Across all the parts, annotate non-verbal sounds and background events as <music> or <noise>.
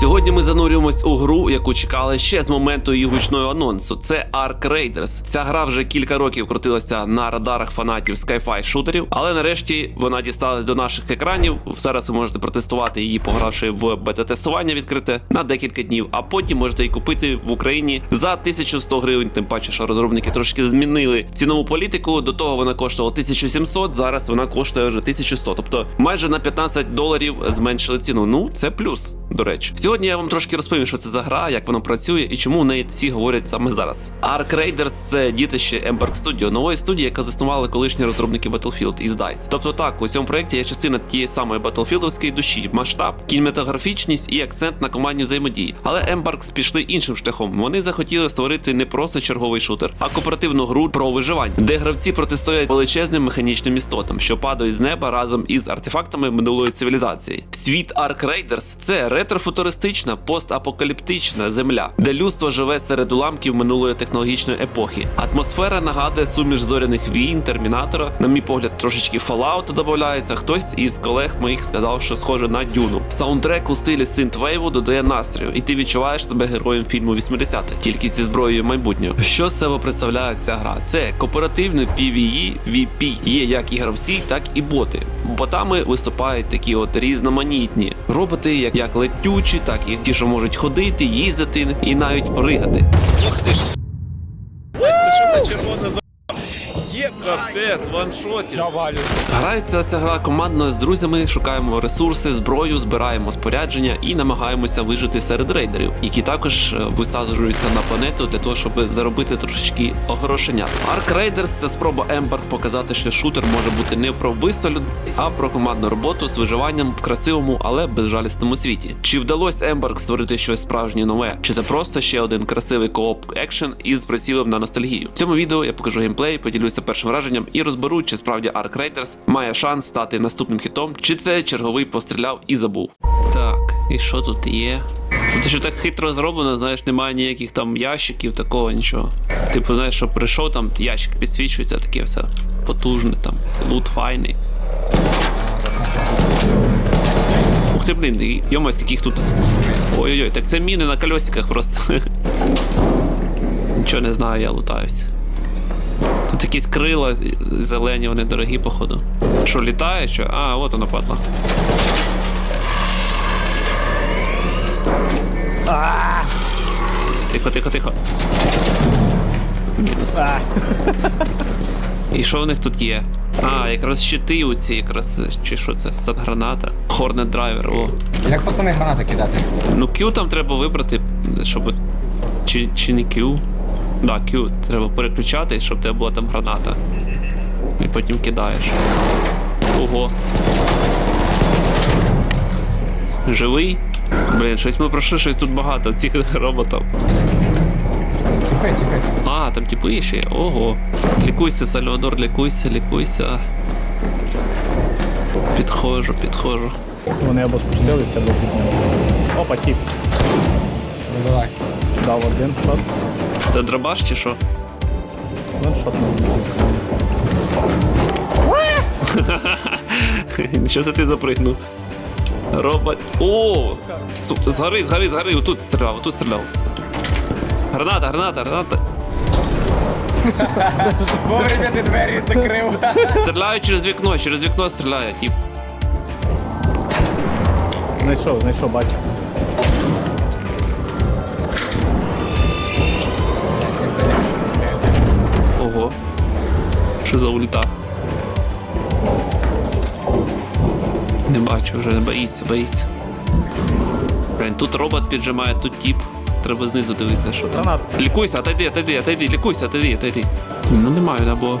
Сьогодні ми занурюємось у гру, яку чекали ще з моменту її гучного анонсу. Це Ark Raiders. Ця гра вже кілька років крутилася на радарах фанатів sci-fi шутерів, але нарешті вона дісталась до наших екранів. Зараз ви можете протестувати її, погравши в бета-тестування відкрите на декілька днів, а потім можете її купити в Україні за 1100 гривень. Тим паче, що розробники трошки змінили цінову політику. До того вона коштувала 1700, зараз вона коштує вже 1100. Тобто майже на 15 доларів зменшили ціну. Ну це плюс. До речі, сьогодні я вам трошки розповім, що це за гра, як вона працює і чому в неї всі говорять саме зараз. Ark Raiders – це дітище Embark Studio, нової студії, яка заснували колишні розробники Battlefield із DICE. Тобто так, у цьому проєкті є частина тієї самої Battlefieldовської душі, масштаб, кінематографічність і акцент на командній взаємодії. Але Embarks пішли іншим шляхом. Вони захотіли створити не просто черговий шутер, а кооперативну гру про виживання, де гравці протистоять величезним механічним істотам, що падають з неба разом із артефактами минулої цивілізації. Світ Ark Raiders – це ретрофутуристична постапокаліптична земля, де людство живе серед уламків минулої технологічної епохи. Атмосфера нагадує суміш зоряних війн, термінатора. На мій погляд, трошечки Fallout додається. Хтось із колег моїх сказав, що схоже на дюну. Саундтрек у стилі синтвейву додає настрою, і ти відчуваєш себе героєм фільму 80-х, тільки зі зброєю майбутнього. Що з себе представляє ця гра? Це кооперативний PvE VP. Є як і гравці, так і боти. Ботами виступають такі от різноманітні роботи, як, як летючі, так і ті, що можуть ходити, їздити і навіть пригати. Ух ти ж. Це що за червона за... Є Капець, ваншотів. Грається ця гра командно з друзями, шукаємо ресурси, зброю, збираємо спорядження і намагаємося вижити серед рейдерів, які також е, висаджуються на планету для того, щоб заробити трошечки огрошенят. Ark Raiders – це спроба Embark показати, що шутер може бути не про вбивство людей, а про командну роботу з виживанням в красивому, але безжалісному світі. Чи вдалося Embark створити щось справжнє нове? Чи це просто ще один красивий кооп екшен із прицілом на ностальгію? В цьому відео я покажу геймплей, поділюся першим враженням і розберу, чи справді Ark Raiders має шанс стати наступним хітом, чи це черговий постріляв і забув. Так, і що тут є? Тут ще так хитро зроблено, знаєш, немає ніяких там ящиків, такого нічого. Типу, знаєш, що прийшов, там ящик підсвічується, таке все потужне, там, лут файний. Ух ти, блін, йомай, скільки тут. Ой-ой-ой, так це міни на колесиках просто. <laughs> Нічого не знаю, я лутаюсь. Тут якісь крила зелені, вони дорогі, походу. Що, літає? Що? А, от воно падла. Тихо, тихо, тихо. Мінус. І що в них тут є? А, якраз щити у ці, якраз чи що це? Сад-граната. Хорнет драйвер, о. Як пацани гранати кидати? Ну, Q там треба вибрати, щоб. Чи, чи не Q? Да, Q. Треба переключати, щоб в тебе була там граната. І потім кидаєш. Ого. Живий? Блін, щось ми пройшли, щось тут багато цих <laughs> роботів. Тікай, тікай. А, там типу є ще. Ого. Лікуйся, Сальвадор, лікуйся, лікуйся. Підходжу, підходжу. Вони або спустилися, або підняли. Опа, тіп. Давай. Дав один шот, Це дробаш чи що? Що це ти запригнув? Робот. О! Згори, згори, згори, отут стріляв, отут стріляв. Граната, граната, граната. Вовремя ти двері закрив. Стріляю через вікно, через вікно стріляє, тип. Знайшов, знайшов, бачу. Що за ульта? Не бачу вже, не боїться, боїться. Блін, тут робот піджимає, тут тип. Треба знизу дивитися, що там. Лікуйся, отойди, отойди, отойди, лікуйся, отойди, отойди. Ну немає, або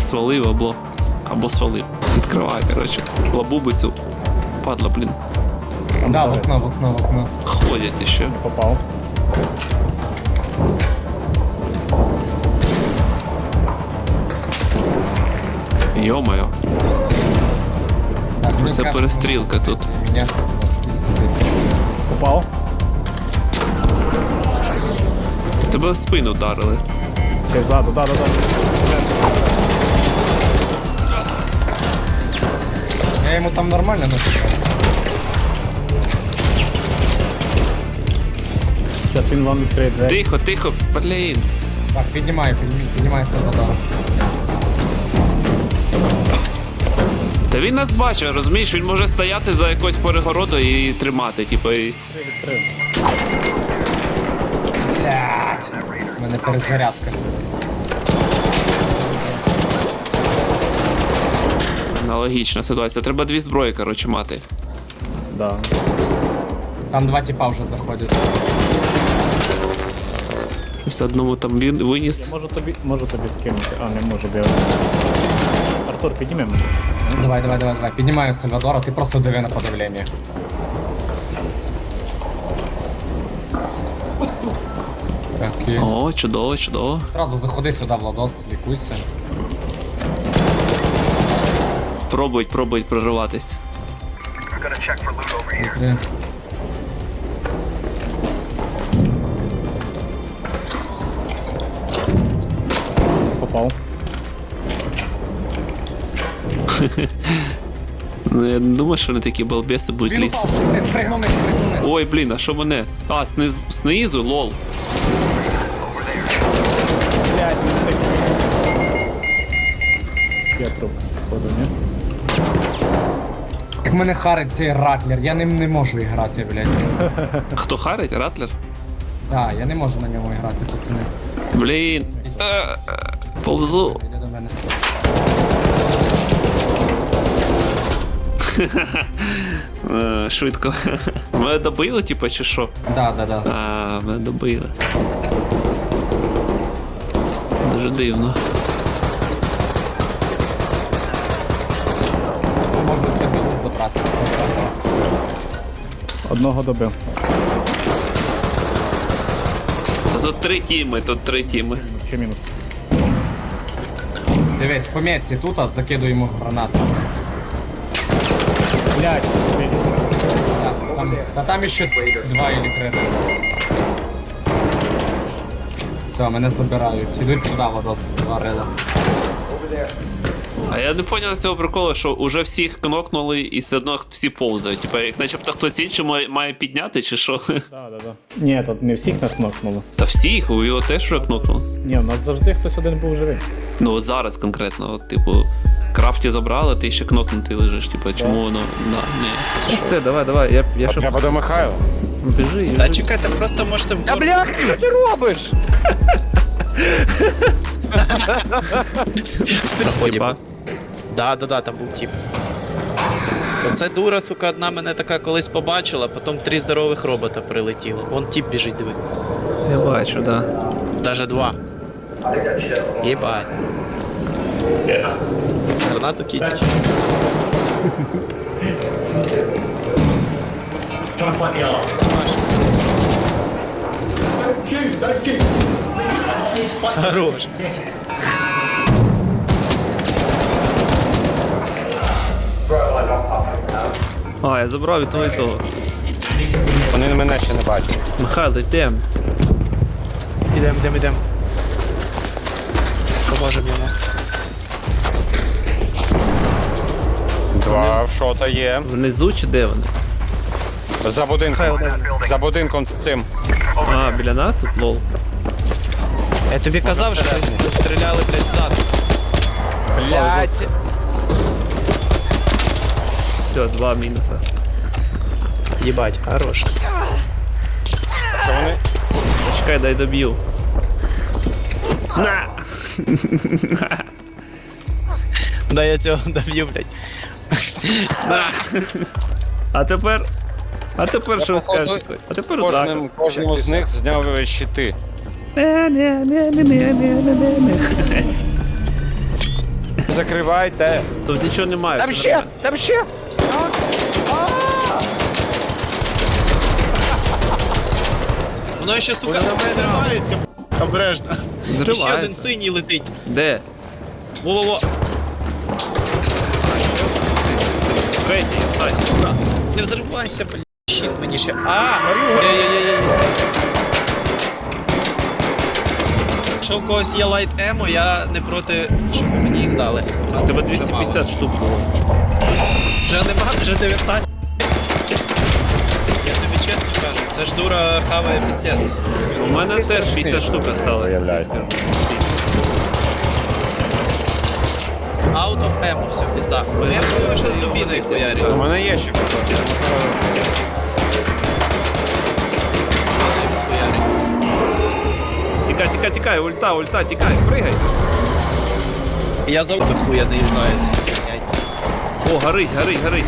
свалив, або. або свалив. Відкривай, коротше. Лабубицю. Падла, блін. Да, в окно, в окно, в окно. Ходять іще. Попав. Йо-моє. Так, Це перестрілка тут. Мене у нас позиції. Попав. Тебе в спину вдарили. Ще ззаду, да, да, да. Я йому там нормально написав. Зараз він вам відкриє двері. Тихо, тихо, блін. Так, піднімай, піднімай, піднімай Сальвадора. Він нас бачить, розумієш, він може стояти за якоюсь перегородою і тримати, типу, і... Блядь. У мене перезарядка. аналогічна ситуація. Треба дві зброї, коротше, мати. Да. Там два типа вже заходять. Все одному там він виніс. Можу тобі, можу тобі скинути. А, не можу, бо я... Артур, мене. Давай, давай, давай, давай. Піднімаю Сальвадора, ти просто диви на подавлення. Так, є. О, чудово, чудово. Сразу заходи сюди, Владос, лікуйся. Пробують, пробують прориватись. Ну, я не думаю, що вони такі балбеси будуть Він лізти. упав, Ой, блін, а що мене? А, сниз, снизу, лол. Блядь, не встиг. Я труп, походу, ні? Як мене харить цей ратлер, я ним не можу грати, блядь. <laughs> Хто харить? Ратлер? Так, я не можу на ньому грати, пацани. Блін. Е, е, Ползу. До мене. Е, Швидко. Мене добили, типу, чи що? Да, да, да. А, мене добили. Дуже дивно. Можна стабільно забрати. Одного добив. Та Тут три тіми, тут три тіми. Ще мінус. Дивись, по метці тут, а закидуємо гранату. Блядь, Да, там, та там ще два или три. Все, мене забирають. Ідуть сюди, Владос, два реда. А я не поняв цього приколу, що уже всіх кнокнули і все одно всі повзають. Типа, як начебто хтось інший має, має підняти, чи що? Да, да, да. Ні, тут не всіх нас нокнуло. Та всіх, у його теж вже кнокнули. Ні, у нас завжди хтось один був живий. Ну от зараз конкретно, от, типу, крафті забрали, ти ще кнокнутий лежиш. Типу, чому воно. Да, ні. Все, давай, давай, я, я ще Треба до Михайла. біжи. Та чекайте, просто можете в Та корпус. бля, що ти робиш? Хіба? Да, да, да, там був тип. Оце дура, сука, одна мене така колись побачила, потім три здорових робота прилетіло. Вон тип біжить, диви. Я бачу, да. Даже два. Єбать. Гранату кидать. Хорош. А, я забрав і того, і того. Вони мене ще не бачать. Михайло, йдем. Ідем, ідем, ідем. Поможемо йому. Два в шота є. Внизу чи де вони? За будинком. Михайло, де вони? За будинком цим. А, біля нас тут лол. Я тобі казав, що стріляли, блядь, ззаду. Блять. Все, два мінуса. Єбать, хорош. Що вони? Чекай, дай доб'ю. На! Да я цього доб'ю, блядь. А тепер. А тепер що походу, скажете? А тепер Кожним, так. кожному з них зняв щити. Закривайте. Тут нічого немає. Там все ще! нормально. Там ще! Воно ще, сука, зривається. Обережно. Ще один синій летить. Де? Во-во-во. Третій, останній. Не взривайся, блядь. Щит мені ще. А, горю, горю. Якщо в когось є лайт емо, я не проти, щоб ви мені їх дали. У тебе 250 штук було. Вже нема, вже 19. Це ж дура хаває піздець. У мене теж 50 штук осталось. Out of ammo, все, пізда. Ну, Я думаю, що з дубіною хуярю. У мене є ще патрони. Тікай, тікай, тікай, ульта, ульта, тікай, пригай. Я за хуя не юзається. О, горить, горить, горить.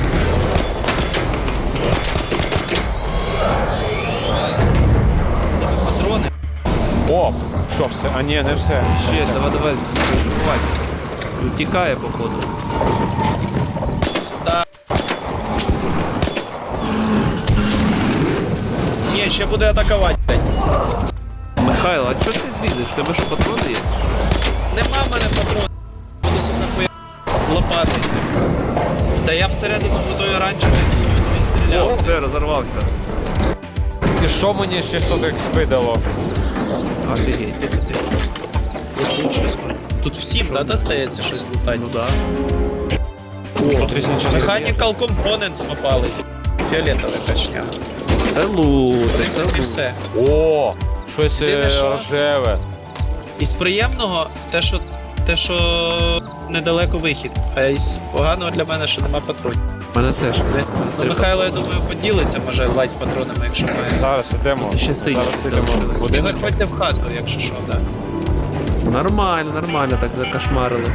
О, що все? А ні, не все. Ще, давай, давай, давай. Тікає, походу. Сюда. Ні, ще буде атакувати. блядь. Михайло, а чого ти лізеш? В тебе що, патрони є? Нема в мене патронів. Буду сука хуя лопатиться. Та я всередину буду оранжевий і О, все, розорвався. І що мені 600 XP дало? Офігеть, ти, ти, ти. Тут щось. Тут всім, да, достається щось лутати. Ну да. Тут різні частини. Mechanical Components попались. Фіолетове качня. Це лути, це І все. О, щось е, що- рожеве. Із приємного, те, що те, що недалеко вихід. А із поганого для мене, що нема патронів. Мене теж. Десь, ну, Михайло, я думаю, поділиться, може, лайт патронами, якщо має. Зараз ідемо. Ще сині Зараз ідемо. підемо лишилось. в заходьте в хату, якщо що, так. Нормально, нормально так закошмарили.